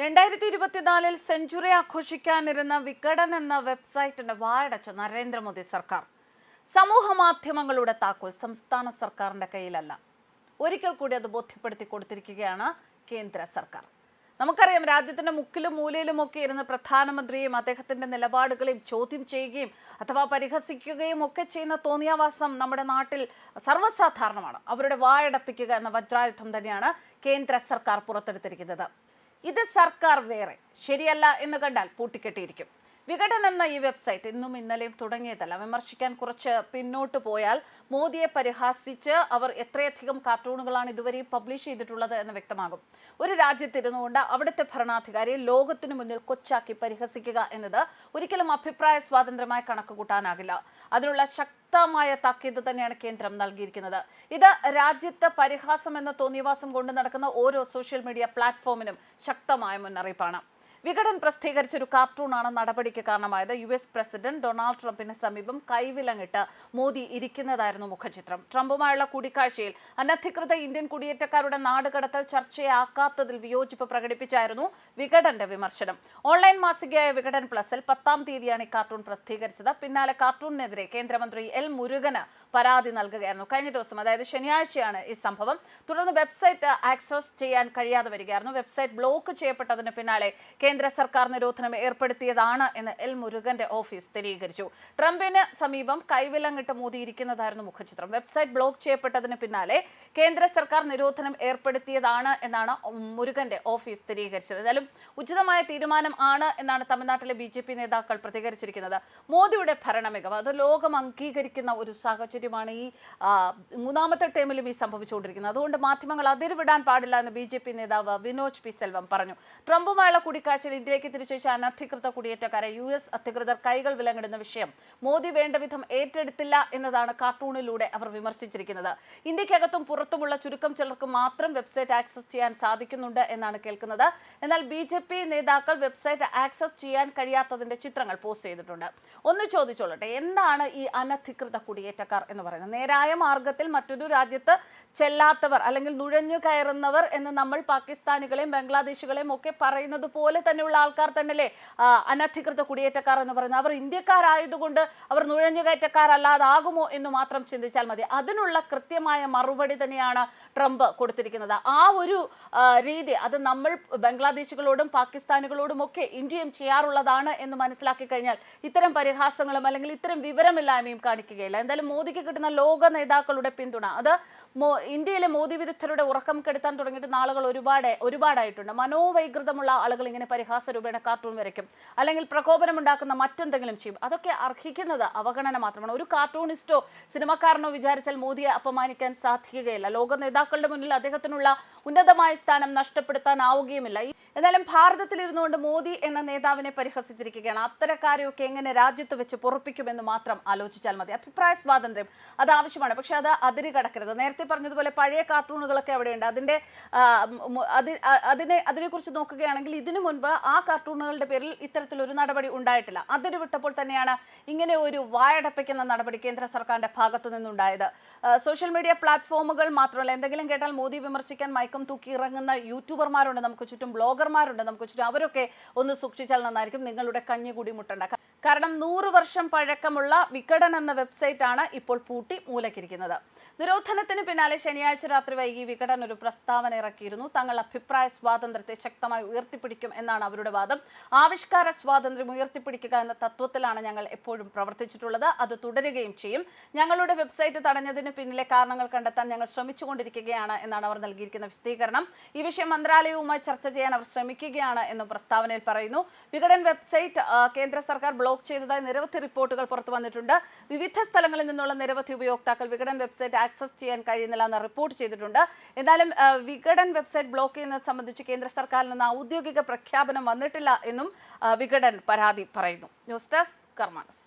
രണ്ടായിരത്തി ഇരുപത്തിനാലിൽ സെഞ്ചുറി ആഘോഷിക്കാനിരുന്ന വികടൻ എന്ന വെബ്സൈറ്റിന്റെ വായടച്ച നരേന്ദ്രമോദി സർക്കാർ. സമൂഹ മാധ്യമങ്ങളുടെ താക്കോൽ സംസ്ഥാന സർക്കാരിന്റെ കയ്യിലല്ല. ഒരിക്കൽ കൂടി അത് ബോധ്യപ്പെടുത്തി കൊടുത്തിരിക്കുകയാണ് കേന്ദ്ര സർക്കാർ. നമുക്കറിയാം രാജ്യത്തിന്റെ മുക്കിലും മൂലയിലും ഒക്കെ ഇരുന്ന് പ്രധാനമന്ത്രിയും അദ്ദേഹത്തിന്റെ നിലപാടുകളെയും ചോദ്യം ചെയ്യുകയും അഥവാ പരിഹസിക്കുകയും ഒക്കെ ചെയ്യുന്ന തോന്നിയാവാസം നമ്മുടെ നാട്ടിൽ സർവസാധാരണമാണ്. അവരുടെ വായടപ്പിക്കുക എന്ന വജ്രായുധം തന്നെയാണ് കേന്ദ്ര സർക്കാർ പുറത്തെടുത്തിരിക്കുന്നത്. ഇത് സർക്കാർ വേറെ. ശരിയല്ല എന്ന് കണ്ടാൽ പൂട്ടിക്കെട്ടിയിരിക്കും. വിഘടൻ എന്ന ഈ വെബ്സൈറ്റ് ഇന്നും ഇന്നലെയും തുടങ്ങിയതല്ല. വിമർശിക്കാൻ കുറച്ച് പിന്നോട്ട് പോയാൽ മോദിയെ പരിഹാസിച്ച് അവർ എത്രയധികം കാർട്ടൂണുകളാണ് ഇതുവരെ പബ്ലിഷ് ചെയ്തിട്ടുള്ളത് എന്ന് വ്യക്തമാകും. ഒരു രാജ്യത്തിരുന്നുകൊണ്ട് അവിടുത്തെ ഭരണാധികാരിയെ ലോകത്തിനു മുന്നിൽ കൊച്ചാക്കി പരിഹസിക്കുക എന്നത് ഒരിക്കലും അഭിപ്രായ സ്വാതന്ത്ര്യമായി കണക്ക് കൂട്ടാനാകില്ല അതിനുള്ള ശക്തമായ താക്കീത് തന്നെയാണ് കേന്ദ്രം നൽകിയിരിക്കുന്നത്. ഇത് രാജ്യത്ത് പരിഹാസം എന്ന തോന്നിവാസം കൊണ്ട് നടക്കുന്ന ഓരോ സോഷ്യൽ മീഡിയ പ്ലാറ്റ്ഫോമിനും ശക്തമായ മുന്നറിയിപ്പാണ്. വിഘടൻ പ്രസിദ്ധീകരിച്ച ഒരു കാർട്ടൂണാണ് നടപടിക്ക് കാരണമായത്. യു എസ് പ്രസിഡന്റ് ഡൊണാൾഡ് ട്രംപിന് സമീപം കൈവിലങ്ങിട്ട് മോദി ഇരിക്കുന്നതായിരുന്നു മുഖചിത്രം. ട്രംപുമായുള്ള കൂടിക്കാഴ്ചയിൽ അനധികൃത ഇന്ത്യൻ കുടിയേറ്റക്കാരുടെ നാടുകടത്തൽ ചർച്ചയാക്കാത്തതിൽ വിയോജിപ്പ് പ്രകടിപ്പിച്ചായിരുന്നു വിഘടന്റെ വിമർശനം. ഓൺലൈൻ മാസികയായ വിഘടൻ പ്ലസിൽ പത്താം തീയതിയാണ് ഈ കാർട്ടൂൺ പ്രസിദ്ധീകരിച്ചത്. പിന്നാലെ കാർട്ടൂണിനെതിരെ കേന്ദ്രമന്ത്രി എൽ മുരുകന് പരാതി നൽകുകയായിരുന്നു. കഴിഞ്ഞ ദിവസം അതായത് ശനിയാഴ്ചയാണ് ഈ സംഭവം. തുടർന്ന് വെബ്സൈറ്റ് ആക്സസ് ചെയ്യാൻ കഴിയാതെ വരികയായിരുന്നു. വെബ്സൈറ്റ് ബ്ലോക്ക് ചെയ്യപ്പെട്ടതിന് പിന്നാലെ കേന്ദ്ര സർക്കാർ നിരോധനം ഏർപ്പെടുത്തിയതാണ് എന്ന് എൽ മുരുകന്റെ ഓഫീസ് സ്ഥിരീകരിച്ചു ട്രംപിന് സമീപം കൈവിലങ്ങിട്ട് മോദിയിരിക്കുന്നതായിരുന്നു മുഖചിത്രം. വെബ്സൈറ്റ് ബ്ലോക്ക് ചെയ്യപ്പെട്ടതിന് പിന്നാലെ കേന്ദ്ര സർക്കാർ നിരോധനം ഏർപ്പെടുത്തിയതാണ് എന്നാണ് മുരുകന്റെ ഓഫീസ് സ്ഥിരീകരിച്ചത് എന്നാലും ഉചിതമായ തീരുമാനം ആണ് എന്നാണ് തമിഴ്നാട്ടിലെ ബി ജെ പി നേതാക്കൾ പ്രതികരിച്ചിരിക്കുന്നത്. മോദിയുടെ ഭരണമികവ് അത് ലോകം അംഗീകരിക്കുന്ന ഒരു സാഹചര്യമാണ് ഈ മൂന്നാമത്തെ ടേമിലും ഈ സംഭവിച്ചുകൊണ്ടിരിക്കുന്നത്. അതുകൊണ്ട് മാധ്യമങ്ങൾ അതിരുവിടാൻ പാടില്ല എന്ന് ബി നേതാവ് വിനോജ് പി സെൽവം പറഞ്ഞു. ട്രംപുമായുള്ള കൂടിക്കാഴ്ചയിൽ ഇന്ത്യയിലേക്ക് തിരിച്ചയച്ച അനധികൃത കുടിയേറ്റക്കാരെ യു എസ് അധികൃതർ കൈകൾ വിലങ്ങിടുന്ന വിഷയം മോദി വേണ്ട വിധം ഏറ്റെടുത്തില്ല എന്നതാണ് കാർട്ടൂണിലൂടെ അവർ വിമർശിച്ചിരിക്കുന്നത്. ഇന്ത്യക്കകത്തും പുറത്തുമുള്ള ചുരുക്കം ചിലർക്ക് മാത്രം വെബ്സൈറ്റ് ആക്സസ് ചെയ്യാൻ സാധിക്കുന്നുണ്ട് എന്നാണ് കേൾക്കുന്നത്. എന്നാൽ ബി നേതാക്കൾ വെബ്സൈറ്റ് ആക്സസ് ചെയ്യാൻ കഴിയാത്തതിന്റെ ചിത്രങ്ങൾ പോസ്റ്റ് ചെയ്തിട്ടുണ്ട്. ഒന്ന് ചോദിച്ചോളട്ടെ എന്താണ് ഈ അനധികൃത കുടിയേറ്റക്കാർ എന്ന് പറയുന്നത്? നേരായ മാർഗത്തിൽ മറ്റൊരു രാജ്യത്ത് ചെല്ലാത്തവർ അല്ലെങ്കിൽ നുഴഞ്ഞു കയറുന്നവർ എന്ന് നമ്മൾ പാകിസ്ഥാനികളെയും ബംഗ്ലാദേശികളെയും ഒക്കെ പറയുന്നത് പോലെ തന്നെയുള്ള ആൾക്കാർ തന്നെയല്ലേ അനധികൃത കുടിയേറ്റക്കാർ എന്ന് പറയുന്നത്. അവർ ഇന്ത്യക്കാരായതുകൊണ്ട് അവർ നുഴഞ്ഞു കയറ്റക്കാരല്ലാതാകുമോ എന്ന് മാത്രം ചിന്തിച്ചാൽ മതി. അതിനുള്ള കൃത്യമായ മറുപടി തന്നെയാണ് ട്രംപ് കൊടുത്തിരിക്കുന്നത്. ആ ഒരു രീതി അത് നമ്മൾ ബംഗ്ലാദേശികളോടും പാകിസ്ഥാനികളോടും ഒക്കെ ഇന്ത്യയും ചെയ്യാറുള്ളതാണ് എന്ന് മനസ്സിലാക്കി കഴിഞ്ഞാൽ ഇത്തരം പരിഹാസങ്ങളും അല്ലെങ്കിൽ ഇത്തരം വിവരമില്ലായ്മയും കാണിക്കുകയില്ല. എന്തായാലും മോദിക്ക് കിട്ടുന്ന ലോക നേതാക്കളുടെ പിന്തുണ അത് ഇന്ത്യയിലെ മോദി വിരുദ്ധരുടെ ഉറക്കം കെടുത്താൻ തുടങ്ങിയിട്ട് നാളുകൾ ഒരുപാട് ഒരുപാടായിട്ടുണ്ട്. മനോവൈകൃതമുള്ള ആളുകൾ ഇങ്ങനെ പരിഹാസ രൂപേണ കാർട്ടൂൺ വരയ്ക്കും. അല്ലെങ്കിൽ പ്രകോപനം ഉണ്ടാക്കുന്ന മറ്റെന്തെങ്കിലും ചെയ്യും. അതൊക്കെ അർഹിക്കുന്നത് അവഗണന മാത്രമാണ്. ഒരു കാർട്ടൂണിസ്റ്റോ സിനിമക്കാരനോ വിചാരിച്ചാൽ മോദിയെ അപമാനിക്കാൻ സാധിക്കുകയില്ല. ലോക നേതാക്കളുടെ മുന്നിൽ അദ്ദേഹത്തിനുള്ള ഉന്നതമായ സ്ഥാനം നഷ്ടപ്പെടുത്താനാവുകയുമില്ല. എന്നാലും ഭാരതത്തിൽ ഇരുന്നുകൊണ്ട് മോദി എന്ന നേതാവിനെ പരിഹസിച്ചിരിക്കുകയാണ്. അത്തരക്കാരെയൊക്കെ എങ്ങനെ രാജ്യത്ത് വെച്ച് പൊറപ്പിക്കുമെന്ന് മാത്രം ആലോചിച്ചാൽ മതി. അഭിപ്രായ സ്വാതന്ത്ര്യം അത് ആവശ്യമാണ്. പക്ഷെ അത് അതിര് കടക്കരുത്. നേരത്തെ പറഞ്ഞതുപോലെ പഴയ കാർട്ടൂണുകളൊക്കെ അവിടെയുണ്ട്. അതിന്റെ ആ, മു- അത് അ- അതിനെ അതിനെക്കുറിച്ച് നോക്കുകയാണെങ്കിൽ ഇതിനു മുൻപ് ആ കാർട്ടൂണുകളുടെ പേരിൽ ഇത്തരത്തിലൊരു നടപടി ഉണ്ടായിട്ടില്ല. അതിന് വിട്ടപ്പോൾ തന്നെയാണ് ഇങ്ങനെ ഒരു വായടപ്പിക്കുന്ന നടപടി കേന്ദ്ര സർക്കാരിന്റെ ഭാഗത്തു നിന്നുണ്ടായത്. സോഷ്യൽ മീഡിയ പ്ലാറ്റ്ഫോമുകൾ മാത്രമല്ല എന്തെങ്കിലും കേട്ടാൽ മോദി വിമർശിക്കാൻ മയക്കം തൂക്കി ഇറങ്ങുന്ന യൂട്യൂബർമാരുണ്ട് നമുക്ക് ചുറ്റും ബ്ലോഗർമാരുണ്ട് നമുക്ക് ചുറ്റും അവരൊക്കെ ഒന്ന് സൂക്ഷിച്ചാൽ നന്നായിരിക്കും. നിങ്ങളുടെ കഞ്ഞി കൂടി മുട്ടണ്ട. കാരണം നൂറ് വർഷം പഴക്കമുള്ള വികടൻ എന്ന വെബ്സൈറ്റ് ആണ് ഇപ്പോൾ പൂട്ടി മൂലക്കിരിക്കുന്നത് നിരോധനത്തിന് പിന്നാലെ ശനിയാഴ്ച രാത്രി വൈകി വികടൻ ഒരു പ്രസ്താവന ഇറക്കിയിരുന്നു. തങ്ങൾ അഭിപ്രായ സ്വാതന്ത്ര്യത്തെ ശക്തമായി ഉയർത്തിപ്പിടിക്കും എന്നാണ് അവരുടെ വാദം. ആവിഷ്കാര സ്വാതന്ത്ര്യം ഉയർത്തിപ്പിടിക്കുക എന്ന തത്വത്തിലാണ് ഞങ്ങൾ എപ്പോഴും പ്രവർത്തിച്ചിട്ടുള്ളത്. അത് തുടരുകയും ചെയ്യും. ഞങ്ങളുടെ വെബ്സൈറ്റ് തടഞ്ഞതിന് പിന്നിലെ കാരണങ്ങൾ കണ്ടെത്താൻ ഞങ്ങൾ ശ്രമിച്ചുകൊണ്ടിരിക്കുകയാണ് എന്നാണ് അവർ നൽകിയിരിക്കുന്ന വിശദീകരണം. ഈ വിഷയം മന്ത്രാലയവുമായി ചർച്ച ചെയ്യാൻ അവർ ശ്രമിക്കുകയാണ് എന്നും പ്രസ്താവനയിൽ പറയുന്നു. വികടൻ വെബ്സൈറ്റ് കേന്ദ്ര സർക്കാർ ചെയ്തതായി നിരവധി റിപ്പോർട്ടുകൾ പുറത്തു വന്നിട്ടുണ്ട്. വിവിധ സ്ഥലങ്ങളിൽ നിന്നുള്ള നിരവധി ഉപയോക്താക്കൾ വികടൻ വെബ്സൈറ്റ് ആക്സസ് ചെയ്യാൻ കഴിയുന്നില്ല എന്ന് റിപ്പോർട്ട് ചെയ്തിട്ടുണ്ട്. എന്നാലും വിഘടൻ വെബ്സൈറ്റ് ബ്ലോക്ക് ചെയ്യുന്നത് സംബന്ധിച്ച് കേന്ദ്ര സർക്കാരിൽ നിന്ന് ഔദ്യോഗിക പ്രഖ്യാപനം വന്നിട്ടില്ല എന്നും വിഘടൻ പരാതി പറയുന്നു. News desk കർമാനസ്.